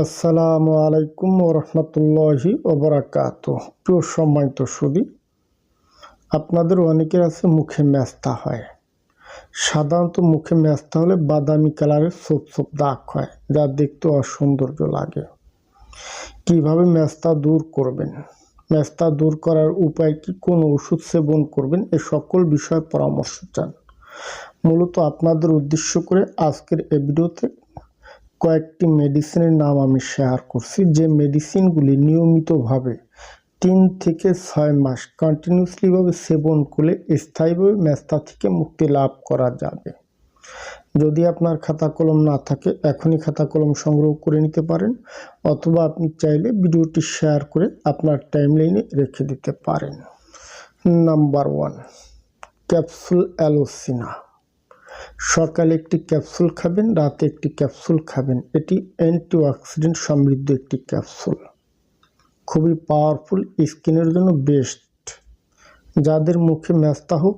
আসসালামু আলাইকুম রহমতুল্লাহি ওবরাকাত প্রিয় সম্মানিত সুদী আপনাদের অনেকের আছে মুখে ম্যাস্তা হয়। সাধারণত মুখে ম্যাস্তা হলে বাদামি কালারের ছোপ ছোপ দাগ হয়, যা দেখতে অসৌন্দর্য লাগে। কীভাবে ম্যাস্তা দূর করবেন? ম্যাস্তা দূর করার উপায় কি? কোন ওষুধ সেবন করবেন? এ সকল বিষয়ে পরামর্শ চান। মূলত আপনাদের উদ্দেশ্য করে আজকের এই ভিডিওতে কয়েকটি মেডিসিনের নাম আমি শেয়ার করছি, যে মেডিসিনগুলি নিয়মিতভাবে তিন থেকে ছয় মাস কন্টিনিউসলিভাবে সেবন করলে স্থায়ীভাবে ম্যাস্তা থেকে মুক্তি লাভ করা যাবে। যদি আপনার খাতা কলম না থাকে, এখনই খাতা কলম সংগ্রহ করে নিতে পারেন, অথবা আপনি চাইলে ভিডিওটি শেয়ার করে আপনার টাইমলাইনে রেখে দিতে পারেন। নাম্বার ওয়ান ক্যাপসুল অ্যালোসিনা সকালে একটি ক্যাপসুল খাবেন, রাতে একটি ক্যাপসুল খাবেন। এটি অ্যান্টিঅক্সিডেন্ট সমৃদ্ধ একটি ক্যাপসুল। খুবই পাওয়ারফুল, স্কিনের জন্য বেস্ট। যাদের মুখে ম্যাস্তা হোক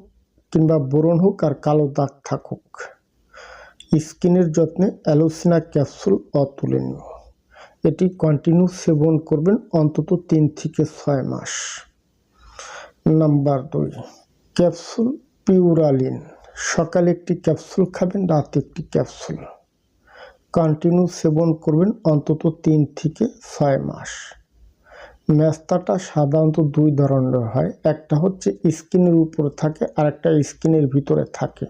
কিংবা বোরন হোক আর কালো দাগ থাকুক, স্কিনের যত্নে অ্যালোসিনা ক্যাপসুল অতুলনীয়। এটি কন্টিনিউ সেবন করবেন অন্তত তিন থেকে ছয় মাস। নাম্বার দুই, ক্যাপসুল পিউরালিন। সকালে একটি ক্যাপসুল খাবেন, রাতে একটি ক্যাপসুল। কন্টিনিউ সেবন করবেন অন্তত তিন থেকে ছয় মাস। ম্যাস্তাটা সাধারণত দুই ধরনের হয়। একটা হচ্ছে স্কিনের উপরে থাকে আর একটা স্কিনের ভিতরে থাকে।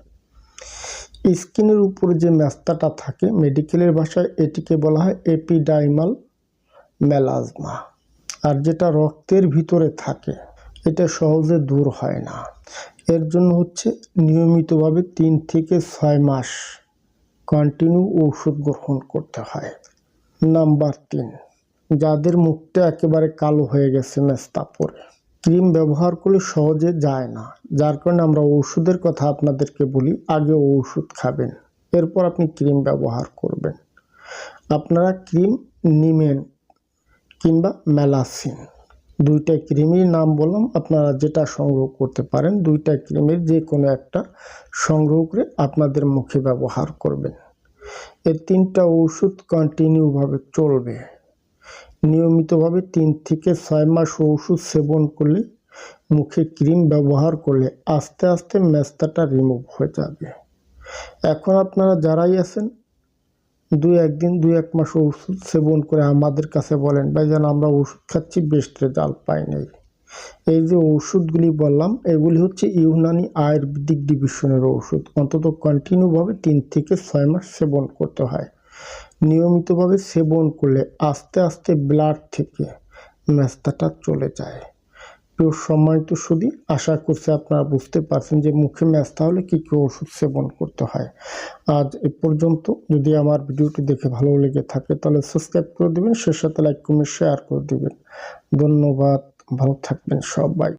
স্কিনের উপরে যে ম্যাস্তাটা থাকে, মেডিকেলের ভাষায় এটিকে বলা হয় এপিডাইমাল মেলাজমা আর যেটা রক্তের ভিতরে থাকে এটা সহজে দূর হয় না। এর জন্য হচ্ছে নিয়মিতভাবে তিন থেকে ছয় মাস কন্টিনিউ ঔষধ গ্রহণ করতে হয়। নাম্বার তিন, যাদের মুখটা একেবারে কালো হয়ে গেছে মেস্তা পরে ক্রিম ব্যবহার করলে সহজে যায় না, যার কারণে আমরা ওষুধের কথা আপনাদেরকে বলি, আগে ওষুধ খাবেন, এরপর আপনি ক্রিম ব্যবহার করবেন। আপনারা ক্রিম নিমেন কিংবা মেলাসিন। দুইটা ক্রিমের নাম বললাম, আপনারা যেটা সংগ্রহ করতে পারেন, দুইটা ক্রিমের যে কোনো একটা সংগ্রহ করে আপনাদের মুখে ব্যবহার করবেন। এর তিনটা ওষুধ কন্টিনিউভাবে চলবে। নিয়মিতভাবে তিন থেকে ছয় মাস ওষুধ সেবন করলে মুখে ক্রিম ব্যবহার করলে আস্তে আস্তে মেস্তাটা রিমুভ হয়ে যাবে। এখন আপনারা যারাই আছেন দুই একদিন, দুই এক মাস ওষুধ সেবন করে আমাদের কাছে বলেন, ভাই যেন আমরা ওষুধ খাচ্ছি বেস্ট রেজাল্ট পাই নাই। এই যে ওষুধগুলি বললাম, এগুলি হচ্ছে ইউনানি আয়ুর্বেদিক ডিভিশনের ওষুধ। অন্তত কন্টিনিউভাবে তিন থেকে ছয় মাস সেবন করতে হয়। নিয়মিতভাবে সেবন করলে আস্তে আস্তে ব্লাড থেকে মেস্তাটা চলে যায়। প্রিয় সম্মানিত সুদী আশা করছি আপনারা বুঝতে পারছেন যে মুখে ম্যাচ তাহলে কী কী ওষুধ সেবন করতে হয়। আজ এ পর্যন্ত যদি আমার ভিডিওটি দেখে ভালো লেগে থাকে তাহলে সাবস্ক্রাইব করে দেবেন সে সাথে লাইক, কমেন্ট, শেয়ার করে দেবেন। ধন্যবাদ, ভালো থাকবেন সবাই।